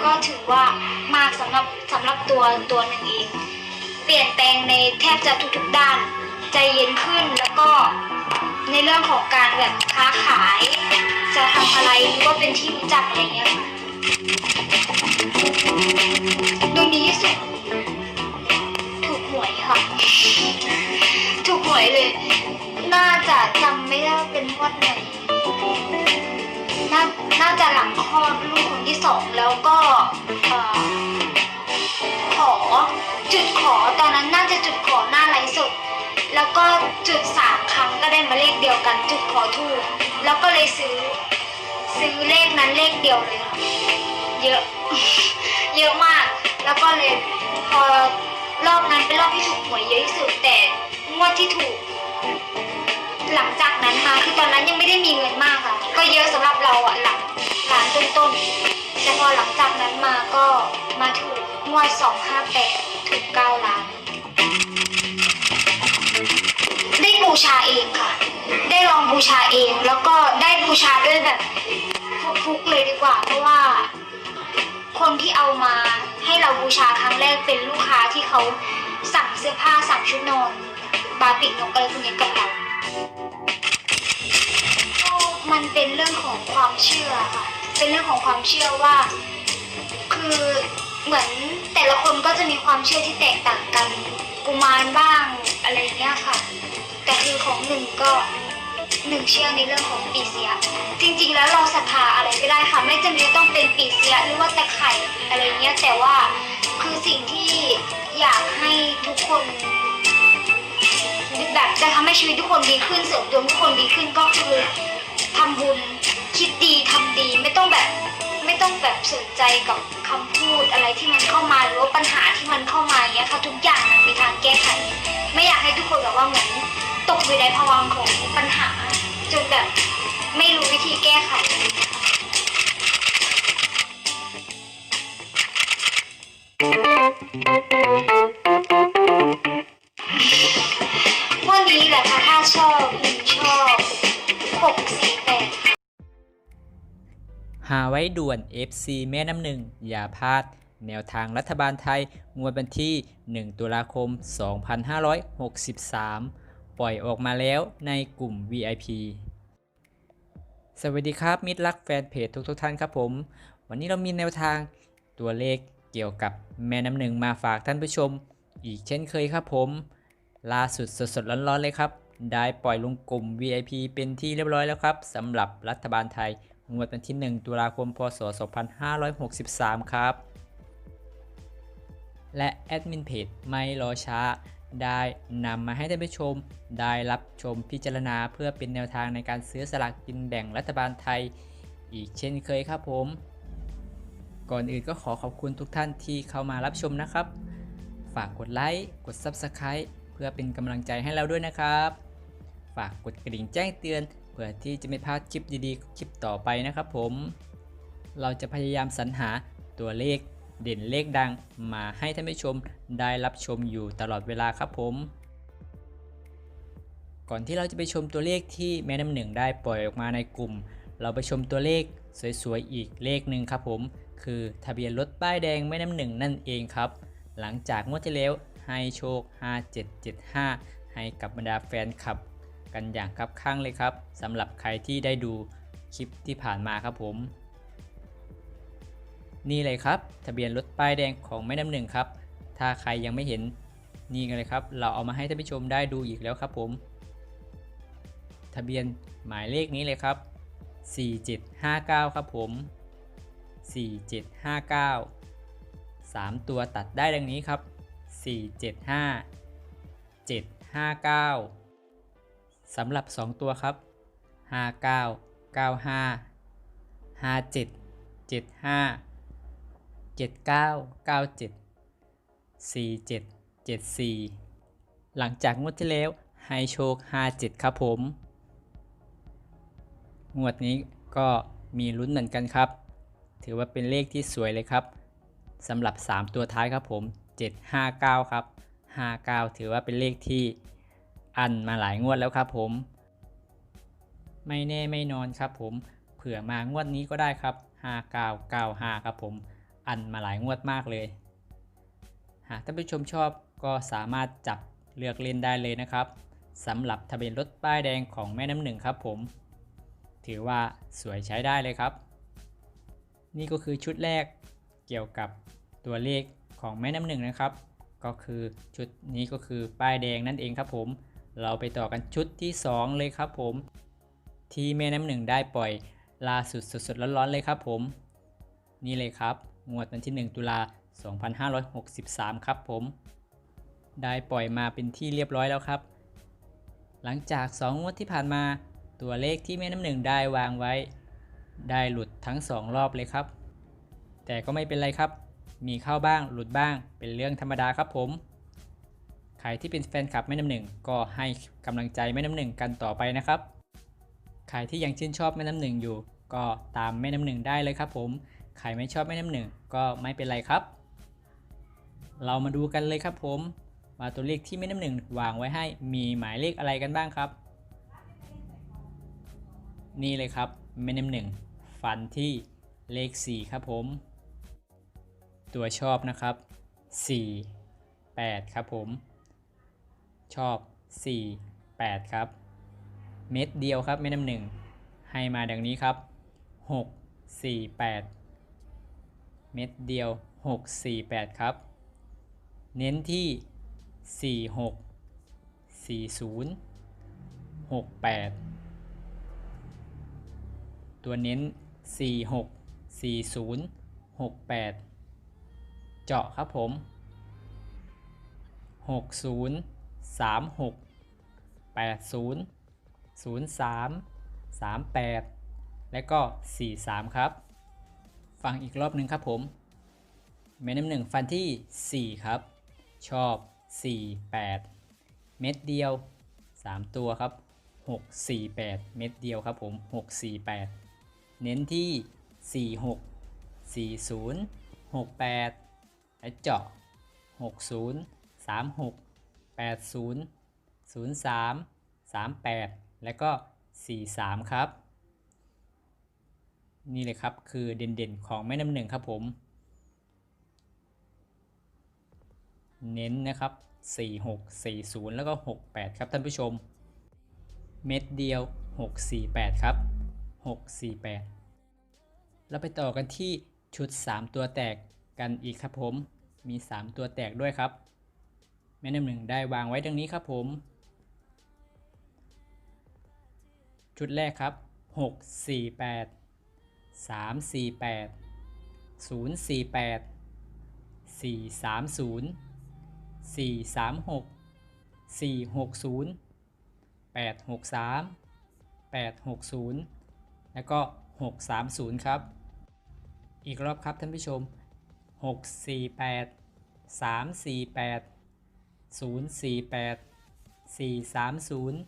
ก็ถือว่ามากสำหรับสำหรับตัวตัวหนึ่งเอง เปลี่ยนแปลงในแทบจะทุกๆด้าน ใจเย็นขึ้นแล้วก็ในเรื่องของการแบบค้าขาย จะทำอะไรหรือว่าเป็นที่รู้จักอะไรเงี้ยค่ะดูดีที่สุดถูกหวยค่ะถูกหวยเลย น่าจะจำไม่ได้เป็นงวดไหน น่าน่าจะหลังคลอดลูกคนที่สองแล้วก็เอ่อขอจุดขอตอนนั้นน่าจะจุดขอหน้าไลฟ์สดแล้วก็จุดสามครั้งก็ได้มาเลขเดียวกัน จุดขอถูกแล้วก็เลยซื้อ ซื้อเลขนั้นเลขเดียวเลยค่ะเยอะ เยอะมาก แล้วก็เลยพอรอบนั้นเป็นรอบที่ถูกหวยเยอะที่สุดแต่งวดที่ถูก หลังจากนั้นมาคือตอนนั้นยังไม่ได้มีเงินมากค่ะ ก็เยอะสำหรับเราอะหลักล้านต้นๆแต่พอหลังจากนั้นมาก็มาถูกงวดสองห้าแปดถูกเก้าล้าน ได้บูชาเองค่ะ ได้ลองบูชาเองแล้วก็ได้บูชาด้วยแบบฟุกๆเลยดีกว่า เพราะว่าคนที่เอามาให้เราบูชาครั้งแรกเป็นลูกค้าที่เขาสั่งเสื้อผ้าสั่งชุดนอน บาติกนกอะไรพวกนี้กับเรา มันเป็นเรื่องของความเชื่อค่ะ เป็นเรื่องของความเชื่อว่า คือเหมือนแต่ละคนก็จะมีความเชื่อที่แตกต่างกันกุมารบ้างอะไรเงี้ยค่ะ แต่คือของหนึ่งก็หนึ่งเชื่อในเรื่องของปีเสีย จริง ๆ แล้วเราศรัทธาอะไรก็ได้ค่ะ ไม่จำเป็นต้องเป็นปีเสียหรือว่าตะไคร่อะไรเงี้ยแต่ว่าคือสิ่งที่อยากให้ทุกคนแบบจะทำให้ชีวิตทุกคนดีขึ้นเสริมดวงทุกคนดีขึ้นก็คือ ทำบุญคิดดีทำดีไม่ต้องแบบ ไม่ต้องแบบสนใจกับคำพูดอะไรที่มันเข้ามาหรือว่าปัญหาที่มันเข้ามาอย่างเงี้ยค่ะทุกอย่างมันมีทางแก้ไข ไม่อยากให้ทุกคนแบบว่าเหมือนตกอยู่ในภวังค์ของปัญหาจนแบบไม่รู้วิธีแก้ไขวันาไว้ด่วน FC แม่น้ำหนึ่ง อย่าพลาด แนวทางรัฐบาลไทย งวดวันที่ 1 ตุลาคม 2563 ปล่อยออกมาแล้วในกลุ่ม VIP สวัสดีครับ มิตรรักแฟนเพจทุกทุกท่านครับผม วันนี้เรามีแนวทางตัวเลขเกี่ยวกับแม่น้ำหนึ่งมาฝากท่านผู้ชม อีกเช่นเคยครับผม ล่าสุดสดๆร้อนๆเลยครับ ได้ปล่อยลงกลุ่ม VIP เป็นที่เรียบร้อยแล้วครับสำหรับรัฐบาลไทย งวดวันที่ 1 ตุลาคม พศ 2563 ครับ และแอดมินเพจไม่รอช้า ได้นำมาให้ท่านผู้ชม ได้รับชมพิจารณาเพื่อเป็นแนวทางในการซื้อสลากกินแบ่งรัฐบาลไทย อีกเช่นเคยครับผม ก่อนอื่นก็ขอขอบคุณทุกท่านที่เข้ามารับชมนะครับ ฝากกดไลค์ กด Subscribe เพื่อเป็นกำลังใจให้เราด้วยนะครับ ฝากกดกระดิ่งแจ้งเตือน เพื่อที่จะไม่พลาดคลิปดีๆ คลิปต่อไปนะครับผม เราจะพยายามสรรหาตัวเลขเด่นเลขดังมาให้ท่านผู้ชมได้รับชมอยู่ตลอดเวลาครับผม ก่อนที่เราจะไปชมตัวเลขที่แม่น้ำหนึ่งได้ปล่อยออกมาในกลุ่ม เราไปชมตัวเลขสวยๆอีกเลขหนึ่งครับผม คือทะเบียนรถป้ายแดงแม่น้ำหนึ่งนั่นเองครับ หลังจากงวดที่แล้วให้โชค 5775 ให้กับบรรดาแฟนคลับ กันอย่างคับข้างเลยครับสำหรับใครที่ได้ดูคลิปที่ผ่านมาครับผม นี่เลยครับ ทะเบียนรถป้ายแดงของแม่น้ำหนึ่งครับ ถ้าใครยังไม่เห็นนี่กันเลยครับ เราเอามาให้ท่านผู้ชมได้ดูอีกแล้วครับผม ทะเบียนหมายเลขนี้เลยครับ 4759 ครับผม 4759 3 ตัวตัดได้ดังนี้ครับ 475 759 สำหรับ 2 ตัวครับ 59 95 57 75 79 97 47 74 หลังจากงวดที่แล้วให้โชค 57 ครับผม งวดนี้ก็มีลุ้นเหมือนกันครับ ถือว่าเป็นเลขที่สวยเลยครับสำหรับ 3 ตัวท้ายครับผม 759 ครับ 59 ถือว่าเป็นเลขที่ อันมาหลายงวดแล้วครับผม ไม่แน่ไม่นอนครับผมเผื่อมางวดนี้ก็ได้ครับ5995ครับผมอันมาหลายงวดมากเลย หากท่านผู้ชมชอบก็สามารถจับเลือกเล่นได้เลยนะครับสำหรับทะเบียนรถป้ายแดงของแม่น้ำหนึ่งครับผม ถือว่าสวยใช้ได้เลยครับ นี่ก็คือชุดแรกเกี่ยวกับตัวเลขของแม่น้ำหนึ่งนะครับ ก็คือชุดนี้ก็คือป้ายแดงนั่นเองครับผม เราไปต่อกันชุดที่ 2 เลยครับผม ที่แม่น้ำหนึ่งได้ปล่อยล่าสุดสดๆร้อนๆเลยครับผม นี่เลยครับ งวดวันที่ 1 ตุลา 2563 ครับผม ได้ปล่อยมาเป็นที่เรียบร้อยแล้วครับ หลังจาก 2 งวดที่ผ่านมาตัวเลขที่แม่น้ำหนึ่งได้วางไว้ ได้หลุดทั้ง 2 รอบเลยครับ แต่ก็ไม่เป็นไรครับ มีเข้าบ้างหลุดบ้างเป็นเรื่องธรรมดาครับผม ใครที่เป็นแฟนคลับแม่น้ำหนึ่งก็ให้กำลังใจแม่น้ำหนึ่งกันต่อไปนะครับ ใครที่ยังชื่นชอบแม่น้ำหนึ่งอยู่ ก็ตามแม่น้ำหนึ่งได้เลยครับผม ใครไม่ชอบแม่น้ำหนึ่งก็ไม่เป็นไรครับ เรามาดูกันเลยครับผมว่าตัวเลขที่แม่น้ำหนึ่งวางไว้ให้มีหมายเลขอะไรกันบ้างครับ นี่เลยครับแม่น้ำหนึ่งฟันที่เลข 4 ครับผม ตัวชอบนะครับ 4 8 ครับผม ชอบ 4 8 ครับ เม็ดเดียวครับแม่น้ำหนึ่งให้มาดังนี้ครับ 6 4 8 เม็ดเดียว 6 4 8 ครับ เน้นที่ 4 6 4 0 6 8 ตัวเน้น 4 6 4 0 6 8 เจาะครับผม 60 36 80 03 38 และก็ 43 ครับ ฟังอีกรอบหนึ่งครับผมแม่น้ำหนึ่งฟันที่ 4 ครับ ชอบ 4 8 เม็ดเดียว 3 ตัวครับ 6 4 8 เม็ดเดียวครับผม 6 4 8 เน้นที่ 4 6 4 0 6 8 และเจาะ60 36 80 03 38 และก็ 43 ครับ นี่เลยครับคือเด่นๆ ของแม่น้ำหนึ่งครับผม เน้นนะครับ 46 40 แล้วก็ 68 ครับท่านผู้ชม เม็ดเดียว 648 ครับ 648เราไปต่อกันที่ชุด 3 ตัวแตกกันอีกครับผม มี 3 ตัวแตกด้วยครับ แม่น้ำหนึ่งได้วางไว้ดังนี้ครับผม ชุดแรกครับ 6 4 8 3 4 8 0 4 8 4 3 0 4 3 6 4 6 0 8 6 3 8 6 0 แล้วก็ 6 3 0 ครับ อีกรอบครับท่านผู้ชม 648 348 0 4 8 4 3 0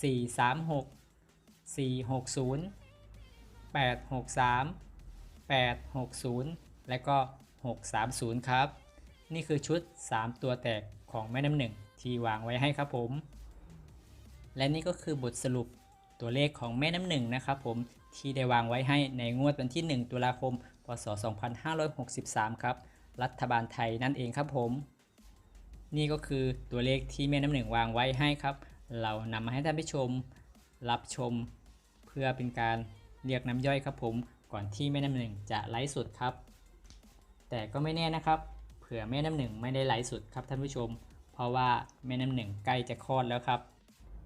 4 3 6 4 6 0 8 6 3 8 6 0 และก็ 6 3 0 ครับ นี่คือชุด 3 ตัวแตกของแม่น้ำหนึ่งที่วางไว้ให้ครับผม และนี่ก็คือบทสรุปตัวเลขของแม่น้ำหนึ่งนะครับผมที่ได้วางไว้ให้ในงวดวันที่ 1 ตุลาคม พศ 2563 ครับ รัฐบาลไทยนั่นเองครับผม นี่ก็คือตัวเลขที่แม่น้ำหนึ่งวางไว้ให้ครับ เรานำมาให้ท่านผู้ชม รับชม เพื่อเป็นการเรียกน้ำย่อยครับผม ก่อนที่แม่น้ำหนึ่งจะไลฟ์สดครับ แต่ก็ไม่แน่นะครับ เผื่อแม่น้ำหนึ่งไม่ได้ไลฟ์สดครับท่านผู้ชม เพราะว่าแม่น้ำหนึ่งใกล้จะคลอดแล้วครับ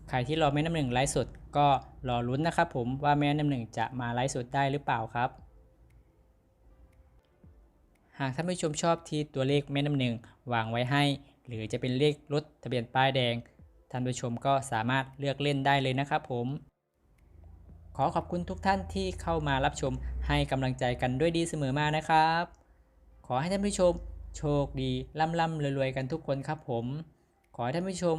ใครที่รอแม่น้ำหนึ่งไลฟ์สดก็รอลุ้นนะครับผมว่าแม่น้ำหนึ่งจะมาไลฟ์สดได้หรือเปล่าครับหากท่านผู้ชมชอบที่ตัวเลขแม่น้ำหนึ่งวางไว้ให้ หรือจะเป็นเลขรถทะเบียนป้ายแดง ท่านผู้ชมก็สามารถเลือกเล่นได้เลยนะครับผม ขอขอบคุณทุกท่านที่เข้ามารับชมให้กำลังใจกันด้วยดีเสมอมานะครับ ขอให้ท่านผู้ชมโชคดีร่ำร่ำรวยๆกันทุกคนครับผม ขอให้ท่านผู้ชม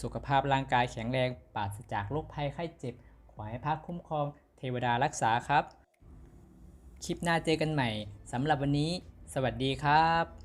สุขภาพร่างกายแข็งแรงปราศจากโรคภัยไข้เจ็บ ขอให้พระคุ้มครองเทวดารักษาครับ คลิปหน้าเจอกันใหม่สำหรับวันนี้ สวัสดีครับ